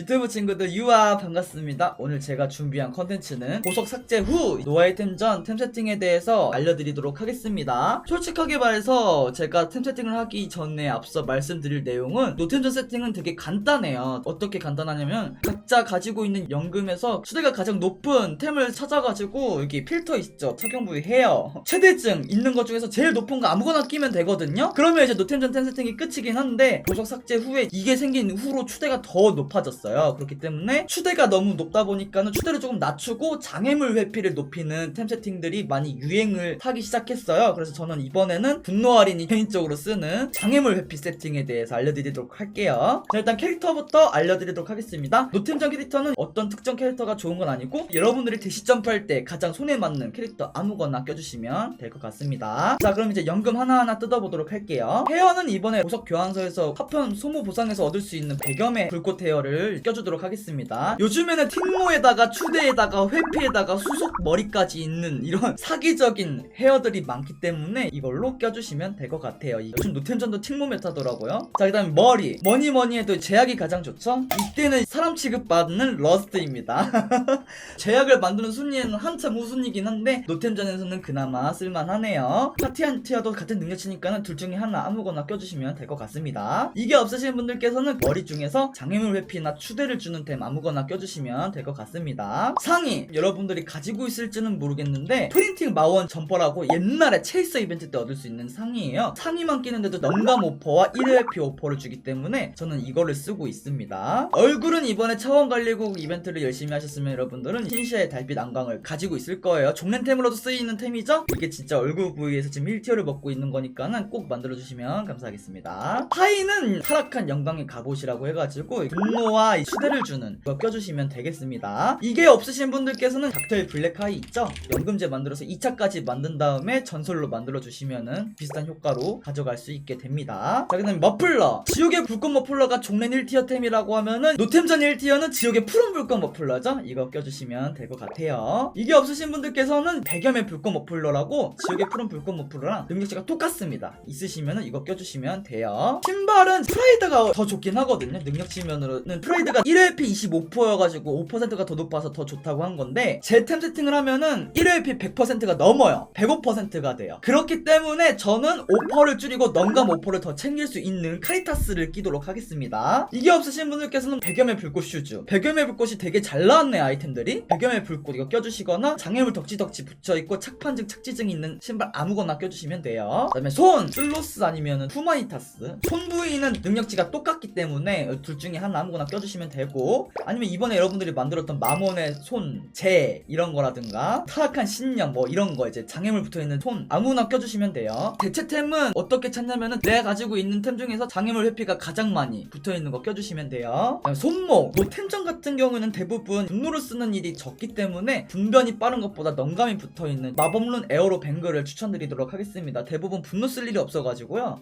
유튜브 친구들 유아 반갑습니다. 오늘 제가 준비한 컨텐츠는 보석 삭제 후 노아의 템전 템 세팅에 대해서 알려드리도록 하겠습니다. 솔직하게 말해서 제가 템 세팅을 하기 전에 앞서 말씀드릴 내용은 노템전 세팅은 되게 간단해요. 어떻게 간단하냐면 각자 가지고 있는 연금에서 수대가 가장 높은 템을 찾아가지고 여기 필터 있죠. 착용 부위 헤어 최대증 있는 것 중에서 제일 높은 거 아무거나 끼면 되거든요. 그러면 이제 노템전 템 세팅이 끝이긴 한데 보석 삭제 후에 이게 생긴 후로 추대가 더 높아졌어요. 그렇기 때문에 추대가 너무 높다 보니까는 추대를 조금 낮추고 장애물 회피를 높이는 템 세팅들이 많이 유행을 하기 시작했어요. 그래서 저는 이번에는 분노 할인이 개인적으로 쓰는 장애물 회피 세팅에 대해서 알려드리도록 할게요. 자, 일단 캐릭터부터 알려드리도록 하겠습니다. 노템전 캐릭터는 어떤 특정 캐릭터가 좋은 건 아니고 여러분들이 대시 점프할 때 가장 손에 맞는 캐릭터 아무거나 껴주시면 될 것 같습니다. 자, 그럼 이제 연금 하나하나 뜯어보도록 할게요. 헤어는 이번에 보석 교환서에서 파편 소모 보상에서 얻을 수 있는 100여매 불꽃 헤어를 껴주도록 하겠습니다. 요즘에는 팅모에다가 추대에다가 회피에다가 수속 머리까지 있는 이런 사기적인 헤어들이 많기 때문에 이걸로 껴주시면 될 것 같아요. 요즘 노템전도 팅모 메타더라고요. 자, 그 다음에 머리. 뭐니 뭐니 해도 제약이 가장 좋죠? 이때는 사람 취급받는 러스트입니다. 제약을 만드는 순위에는 한참 우순이긴 한데 노템전에서는 그나마 쓸만하네요. 파티한 티어도 같은 능력치니까는 둘 중에 하나 아무거나 껴주시면 될 것 같습니다. 이게 없으신 분들께서는 머리 중에서 장애물 회피나 추대를 주는 템 아무거나 껴주시면 될 것 같습니다. 상의 여러분들이 가지고 있을지는 모르겠는데 프린팅 마원 점퍼라고 옛날에 체이서 이벤트 때 얻을 수 있는 상의예요. 상의만 끼는데도 넘감 오퍼와 1회피 오퍼를 주기 때문에 저는 이거를 쓰고 있습니다. 얼굴은 이번에 차원 관리국 이벤트를 열심히 하셨으면 여러분들은 흰시의 달빛 안광을 가지고 있을 거예요. 종랜템으로도 쓰이는 템이죠? 이게 진짜 얼굴 부위에서 지금 1티어를 먹고 있는 거니까는 꼭 만들어주시면 감사하겠습니다. 하이는 타락한 영광의 갑옷이라고 해가지고 분노와 이 수대를 주는 거 껴주시면 되겠습니다. 이게 없으신 분들께서는 닥터의 블랙 하이 있죠? 연금제 만들어서 2차까지 만든 다음에 전설로 만들어주시면은 비슷한 효과로 가져갈 수 있게 됩니다. 자, 그 다음에 머플러. 지옥의 불꽃 머플러가 종랜 1티어 템이라고 하면은 노템전 1티어는 지옥의 푸른 불꽃 머플러죠? 이거 껴주시면 될 것 같아요. 이게 없으신 분들께서는 배겸의 불꽃 머플러라고 지옥의 푸른 불꽃 머플러랑 능력치가 똑같습니다. 있으시면은 이거 껴주시면 돼요. 신발은 프라이드가 더 좋긴 하거든요. 능력치면으로는 프라이드 가 1회P 25%여가지고 5%가 더 높아서 더 좋다고 한 건데 제 템 세팅을 하면은 1회P 100%가 넘어요. 105%가 돼요. 그렇기 때문에 저는 5%를 줄이고 넘감 5%를 더 챙길 수 있는 카리타스를 끼도록 하겠습니다. 이게 없으신 분들께서는 배겸의 불꽃 슈즈. 배겸의 불꽃이 되게 잘 나왔네 아이템들이. 배겸의 불꽃 이거 껴주시거나 장애물 덕지덕지 붙여있고 착판증 착지증 있는 신발 아무거나 껴주시면 돼요. 그 다음에 손 슬로스 아니면은 후마니타스. 손 부위는 능력치가 똑같기 때문에 둘 중에 하나 아무거나 껴주시면 되고 아니면 이번에 여러분들이 만들었던 마몬의 손, 재 이런 거라든가 타락한 신념 뭐 이런 거 이제 장애물 붙어있는 손 아무나 껴주시면 돼요. 대체템은 어떻게 찾냐면은 내가 가지고 있는 템 중에서 장애물 회피가 가장 많이 붙어있는 거 껴주시면 돼요. 손목, 뭐 템전 같은 경우에는 대부분 분노를 쓰는 일이 적기 때문에 분변이 빠른 것보다 넘감이 붙어있는 마법룬 에어로 뱅글을 추천드리도록 하겠습니다. 대부분 분노 쓸 일이 없어가지고요.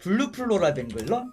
블루 플로라 뱅글러?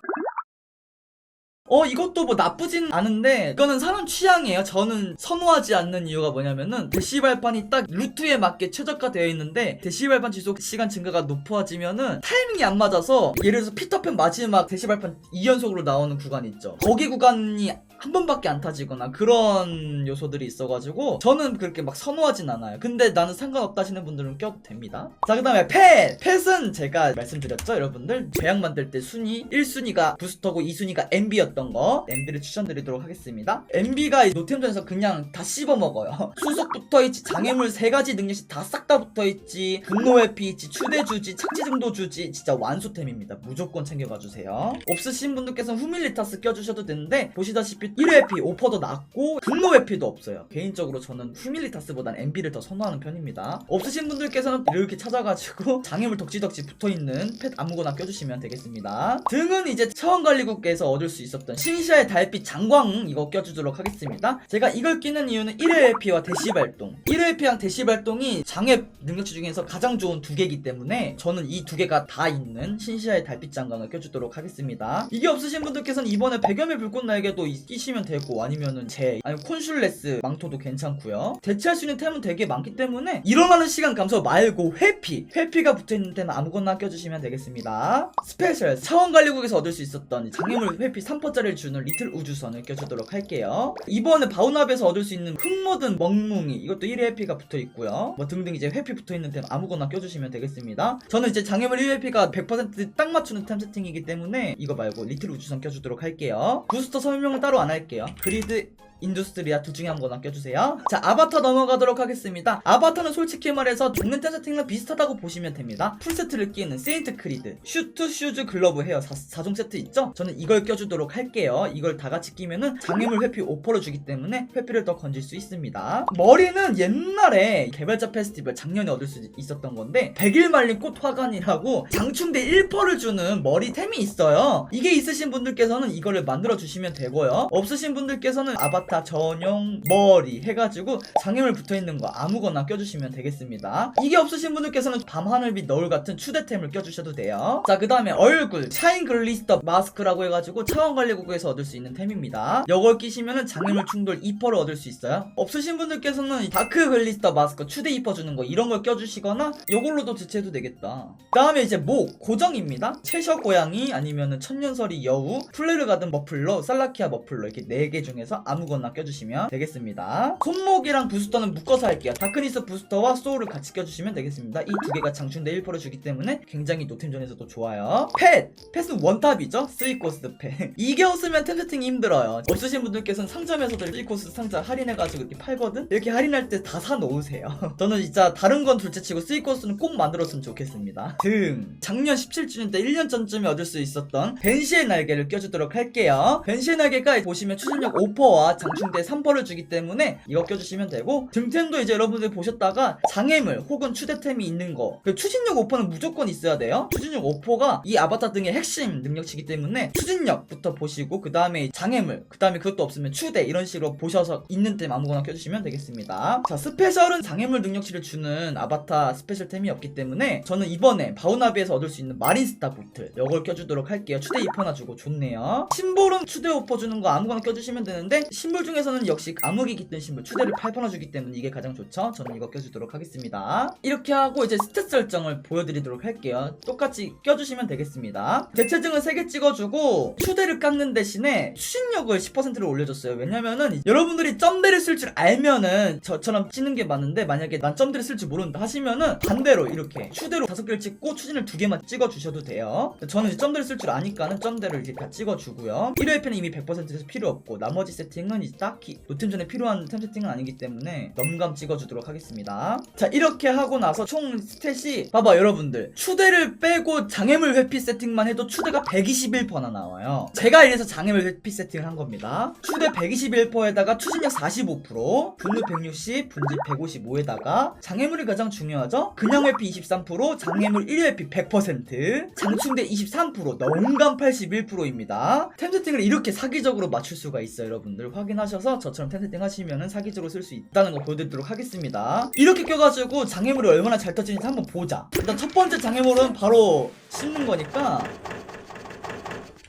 어 이것도 뭐 나쁘진 않은데 이거는 사람 취향이에요. 저는 선호하지 않는 이유가 뭐냐면은 대시발판이 딱 루트에 맞게 최적화 되어 있는데 대시발판 지속 시간 증가가 높아지면은 타이밍이 안 맞아서 예를 들어서 피터팬 마지막 대시발판 2연속으로 나오는 구간이 있죠. 거기 구간이 한 번밖에 안 타지거나 그런 요소들이 있어가지고 저는 그렇게 막 선호하진 않아요. 근데 나는 상관없다 하시는 분들은 껴도 됩니다. 자 그 다음에 펫! 펫은 제가 말씀드렸죠 여러분들? 제약 만들 때 순위 1순위가 부스터고 2순위가 MB였던 거. MB를 추천드리도록 하겠습니다. MB가 노템전에서 그냥 다 씹어먹어요. 수속 붙어있지 장애물 3가지 능력치 다 싹 다 붙어있지 분노 회피 있지 추대 주지 착지증도 주지 진짜 완수템입니다. 무조건 챙겨가주세요. 없으신 분들께서는 후밀리타스 껴주셔도 되는데 보시다시피 1회피 오퍼도 낮고 분노 회피도 없어요. 개인적으로 저는 후밀리타스보단 MB를 더 선호하는 편입니다. 없으신 분들께서는 이렇게 찾아가지고 장애물 덕지덕지 붙어있는 펫 아무거나 껴주시면 되겠습니다. 등은 이제 차원관리국에서 얻을 수 있었던 신시아의 달빛 장광 이거 껴주도록 하겠습니다. 제가 이걸 끼는 이유는 1회피와 대시발동. 1회피랑 대시발동이 장애 능력치 중에서 가장 좋은 두 개이기 때문에 저는 이 두 개가 다 있는 신시아의 달빛 장광을 껴주도록 하겠습니다. 이게 없으신 분들께서는 이번에 백염의 불꽃 날개도 이- 끼 시면 끼시면 되고 아니면은 제 아니면 콘슐레스 망토도 괜찮고요. 대체할 수 있는 템은 되게 많기 때문에 일어나는 시간 감소 말고 회피 회피가 붙어있는 템은 아무거나 껴주시면 되겠습니다. 스페셜 차원관리국에서 얻을 수 있었던 장애물 회피 3%짜리를 주는 리틀 우주선을 껴주도록 할게요. 이번에 바우납에서 얻을 수 있는 흙모든 멍뭉이 이것도 1회 회피가 붙어있고요. 뭐 등등 이제 회피 붙어있는 템 아무거나 껴주시면 되겠습니다. 저는 이제 장애물 1회피가 100%딱 맞추는 템 세팅이기 때문에 이거 말고 리틀 우주선 껴주도록 할게요. 부스터 설명을 따로 안 할게요. 그리드 인두스트리아 둘 중에 아무거나 껴주세요. 자, 아바타 넘어가도록 하겠습니다. 아바타는 솔직히 말해서 죽는 템 세팅이랑 비슷하다고 보시면 됩니다. 풀세트를 끼는 세인트 크리드, 슈트, 슈즈, 글러브, 헤어 4, 종 세트 있죠? 저는 이걸 껴주도록 할게요. 이걸 다 같이 끼면은 장애물 회피 5%를 주기 때문에 회피를 더 건질 수 있습니다. 머리는 옛날에 개발자 페스티벌 작년에 얻을 수 있었던 건데 100일 말린 꽃 화관이라고 장충대 1%를 주는 머리템이 있어요. 이게 있으신 분들께서는 이거를 만들어 주시면 되고요. 없으신 분들께서는 아바타 전용 머리 해가지고 장애물 붙어있는 거 아무거나 껴주시면 되겠습니다. 이게 없으신 분들께서는 밤하늘빛 너울 같은 추대템을 껴주셔도 돼요. 자, 그 다음에 얼굴 샤인 글리스터 마스크라고 해가지고 차원관리국에서 얻을 수 있는 템입니다. 이걸 끼시면은 장애물 충돌 2%를 얻을 수 있어요. 없으신 분들께서는 이 다크 글리스터 마스크 추대 2% 주는 거 이런 걸 껴주시거나 이걸로도 대체해도 되겠다. 그 다음에 이제 목 고정입니다. 채셔 고양이 아니면은 천년설이 여우 플레르 가든 머플러 살라키아 머플러 이렇게 4개 중에서 아무거나 껴주시면 되겠습니다. 손목이랑 부스터는 묶어서 할게요. 다크니스 부스터와 소울을 같이 껴주시면 되겠습니다. 이 두 개가 장충대 1% 주기 때문에 굉장히 노템전에서도 좋아요. 펫! 펫은 원탑이죠? 스위코스 펫. 이게 없으면 템 세팅이 힘들어요. 없으신 분들께서는 상점에서도 스위코스 상자 할인해가지고 이렇게 팔거든? 이렇게 할인할 때 다 사놓으세요. 저는 진짜 다른 건 둘째치고 스위코스는 꼭 만들었으면 좋겠습니다. 등 작년 17주년 때 1년 전쯤에 얻을 수 있었던 벤시의 날개를 껴주도록 할게요. 벤시의 날개가 보시면 추진력 5%와 장 충대 3%를 주기 때문에 이거 껴주시면 되고 등템도 이제 여러분들 보셨다가 장애물 혹은 추대템이 있는 거. 그 추진력 5%는 무조건 있어야 돼요. 추진력 5%가 이 아바타 등의 핵심 능력치기 때문에 추진력부터 보시고 그 다음에 장애물, 그 다음에 그것도 없으면 추대 이런 식으로 보셔서 있는 템 아무거나 껴주시면 되겠습니다. 자 스페셜은 장애물 능력치를 주는 아바타 스페셜템이 없기 때문에 저는 이번에 바우나비에서 얻을 수 있는 마린스타 보틀 이걸 껴주도록 할게요. 추대 2%나 주고 좋네요. 심볼은 추대 5% 주는 거 아무거나 껴주시면 되는데 심볼 중에서는 역시 암흑이 깃든 심볼 추대를 8%나 주기 때문에 이게 가장 좋죠. 저는 이거 껴주도록 하겠습니다. 이렇게 하고 이제 스탯 설정을 보여드리도록 할게요. 똑같이 껴주시면 되겠습니다. 대체증은 3개 찍어주고 추대를 깎는 대신에 추진력을 10%를 올려줬어요. 왜냐면은 여러분들이 점대를 쓸 줄 알면은 저처럼 찍는 게 맞는데 만약에 난 점대를 쓸 줄 모른다 하시면은 반대로 이렇게 추대로 다섯 개를 찍고 추진을 두 개만 찍어주셔도 돼요. 저는 이제 점대를 쓸 줄 아니까는 점대를 이렇게 다 찍어주고요. 1회 펜은 이미 100%에서 필요 없고 나머지 세팅은 이제 딱히 노템전에 필요한 템 세팅은 아니기 때문에 넘감 찍어주도록 하겠습니다. 자 이렇게 하고 나서 총 스탯이 봐봐 여러분들 추대를 빼고 장애물 회피 세팅만 해도 추대가 121%나 나와요. 제가 이래서 장애물 회피 세팅을 한 겁니다. 추대 121%에다가 추진력 45%, 분노 160, 분집 155에다가 장애물이 가장 중요하죠. 그냥 회피 23%, 장애물 1회 회피 100%, 장충대 23%, 넘감 81%입니다. 템 세팅을 이렇게 사기적으로 맞출 수가 있어요, 여러분들. 확인 하셔서 저처럼 템 세팅 하시면은 사기적으로 쓸 수 있다는 거 보여드리도록 하겠습니다. 이렇게 껴가지고 장애물이 얼마나 잘 터지는지 한번 보자. 일단 첫 번째 장애물은 바로 씹는 거니까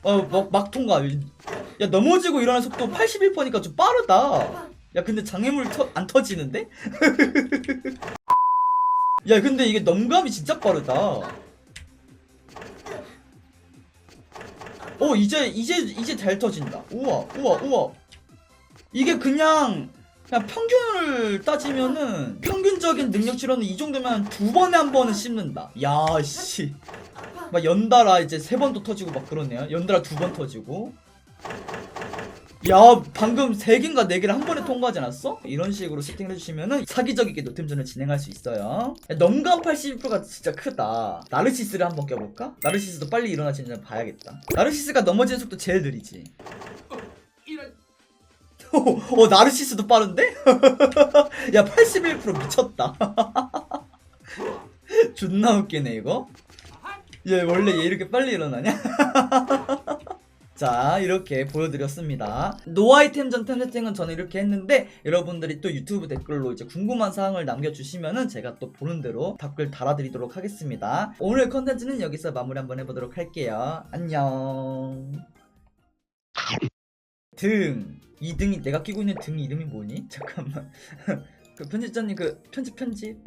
어, 막, 막 통과. 야, 넘어지고 일어나는 속도 81%니까 좀 빠르다. 야, 근데 장애물 터, 안 터지는데? 야, 근데 이게 넘감이 진짜 빠르다. 어, 이제, 이제, 이제 잘 터진다. 우와, 우와, 우와. 이게 그냥, 그냥 평균을 따지면은, 평균적인 능력치로는 이 정도면 두 번에 한 번은 씹는다. 야, 씨. 막 연달아 이제 세 번도 터지고 막 그러네요. 연달아 두 번 터지고. 야 방금 세 개인가 네 개를 한 번에 통과하지 않았어? 이런 식으로 세팅을 해주시면은 사기적이게 노템전을 진행할 수 있어요. 야, 넘감 82%가 진짜 크다. 나르시스를 한번 껴볼까? 나르시스도 빨리 일어나지는 봐야겠다. 나르시스가 넘어지는 속도 제일 느리지. 어, 어 나르시스도 빠른데? 야 81% 미쳤다. 존나 웃기네 이거. 얘 원래 얘 이렇게 빨리 일어나냐? 자 이렇게 보여드렸습니다 노아이템전 템 세팅은 저는 이렇게 했는데 여러분들이 또 유튜브 댓글로 이제 궁금한 사항을 남겨주시면은 제가 또 보는 대로 답글 달아드리도록 하겠습니다 오늘 컨텐츠는 여기서 마무리 한번 해보도록 할게요 안녕 등 이 등이 내가 끼고 있는 등 이름이 뭐니? 잠깐만 그 편집자님 그 편집 편집